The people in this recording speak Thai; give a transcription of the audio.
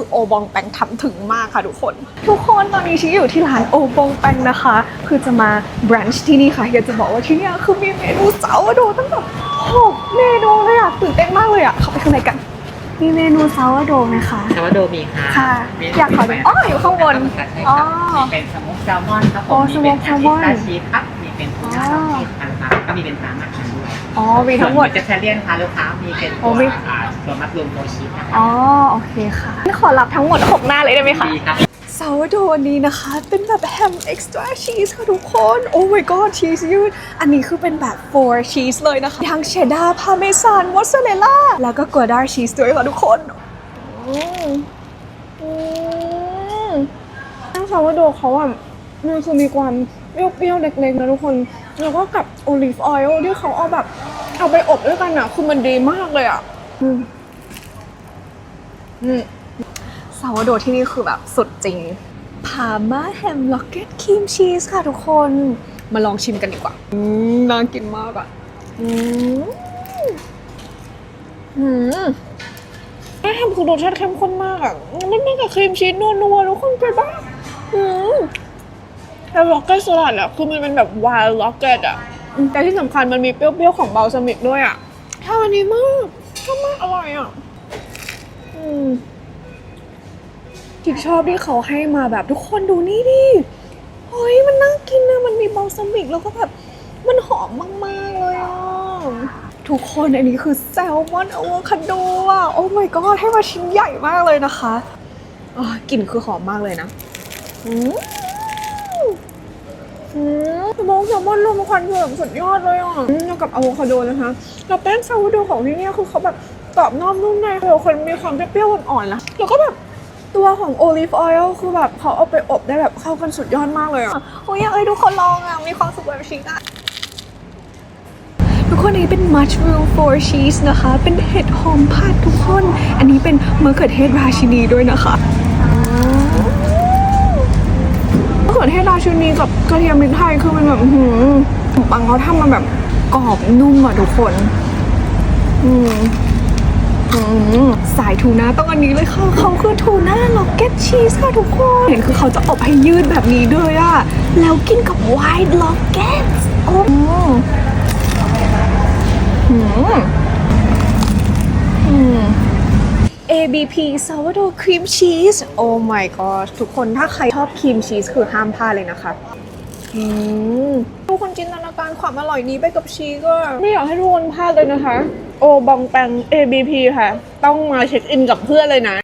คือโอบองแปงทำถึงมากค่ะทุกคน ทุกคนตอนนี้ชีอยู่ที่ร้านโอบองแปงนะคะ คือจะมาบรันช์ที่นี่ค่ะอยากจะบอกว่าที่เนี่ยคือมีเมนูเสาร์โดตั้งแต่หกเมนูเลยอะตื่นเต้นมากเลยอะเข้าไปข้างในกัน มีเมนูซาวโดไหมคะซาวาโดมีค่ะค่ะมีอยากขอดูอ๋ออยู่ข้างบนใช่อ๋อครับมีเป็นสมุกแซลมอนครับผอ๋อมมีเป็นสโมกแซลมอนพิสตาชีสครับมีเป็นทูน่าอ๋อดอกเห็ดนะครับก็มีเป็นปลาหมักกันด้วยอ๋อมีทั้งหมดส่วนจะแทเลียนค่ะลูกค้ามีเป็นอ๋ตัอวมีอ่า ตัวมัดรูมโตชีสนะครัอ๋อ โอเคค่ะนี่ขอรับทั้งหมดหกหน้าเลยได้ไหมคะ ดีครับซาวโดอันนี้นะคะ เป็นแบบแฮมเอ็กซ์ตร้าชีสค่ะทุกคน โอ้ my god ชีสยืด อันนี้คือเป็นแบบ four ชีสเลยนะคะ ทั้งเชดดาร์พาเมซานมอสซาเรลล่า แล้วก็กัวดาร์ชีสด้วยค่ะทุกคนอืมอืมทั้งซาวโดเขาอะมันคือมีความเปรี้ยวๆเล็กๆนะทุกคน แล้วก็กับโอลิฟออยล์ที่เขาเอาแบบ เอาไปอบด้วยกันอะคือมันดีมากเลยอะอืม อืมซาวโดที่นี่คือแบบสุดจริง พาม่าแฮมล็อกเก็ตครีมชีสค่ะทุกคนมาลองชิมกันดีกว่าอืมน่ากินมากอะอืมอืมแม่แฮมคือรสชาติเข้มข้นมากอะมันไม่กับครีมชีสนัวๆทุกคนเก็ตปะอืมแล้วล็อกเก็ตสลัดอะ คือมันเป็นแบบวายล็อกเก็ตอะอืมแต่ที่สำคัญมันมีเปรี้ยวๆของเบลซามิกด้วยอะชอบอันนี้มากชอบมากอร่อยอะ อืมทิกชอบที่เขาให้มาแบบทุกคนดูนี่ดิเฮ้ยมันน่ากินนะมันมีบอลซามิกแล้วก็แบบมันหอมมากๆเลยอะทุกคนอันนี้คือแซลมอนอะโวคาโดอะโอ้ my god ให้มาชิ้นใหญ่มากเลยนะคะอกลิ่นคือหอมมากเลยนะอืมอืมมองแซลมอนรวมควันคือสุดยอดเลยอะแล้วกับอะโวคาโดนะคะแล้วแป้งซาวโดของที่นี่คือเขาแบบ กรอบนอกนุ่มในคือคนมีความเปรี้ยวๆอ่อนๆนะแล้วก็แบบตัวของโอลิฟออยล์คือแบบเขาเอาไปอบได้แบบเข้ากันสุดยอดมากเลยอะโอ้ยอยากให้ทุกคนลองอะ มีความสุขแบบชีสอะทุกคนอันนี้เป็น mushroom four cheese นะคะ เป็นเห็ดหอมผัดทุกคน อันนี้เป็นมะเขือเทศราชินีด้วยนะคะมะเขือเทศราชินีกับกระเทียมพริกไทยคือมันแบบอื้อหือขนมปังเขาทำมาแบบกรอบนุ่มอะทุกคน อืมอืม สายทูน่าต้องอันนี้เลยค่ะเขาคือทูน่าล็อกเก็ตชีสค่ะทุกคน เห็นคือเขาจะอบให้ยืดแบบนี้ด้วยอะแล้วกินกับไวท์ล็อกเก็ตโอ้อืมอืม ABP sourdough cream cheese โอ้ my god ทุกคนถ้าใครชอบครีมชีสคือห้ามพลาดเลยนะคะ อืมทุกคนจินตนาการความอร่อยนี้ไปกับชีสก็ ไม่อยากให้ทุกคนพลาดเลยนะคะ โอบองแปง ABP ค่ะ ต้องมาเช็คอินกับเพื่อนเลยนะ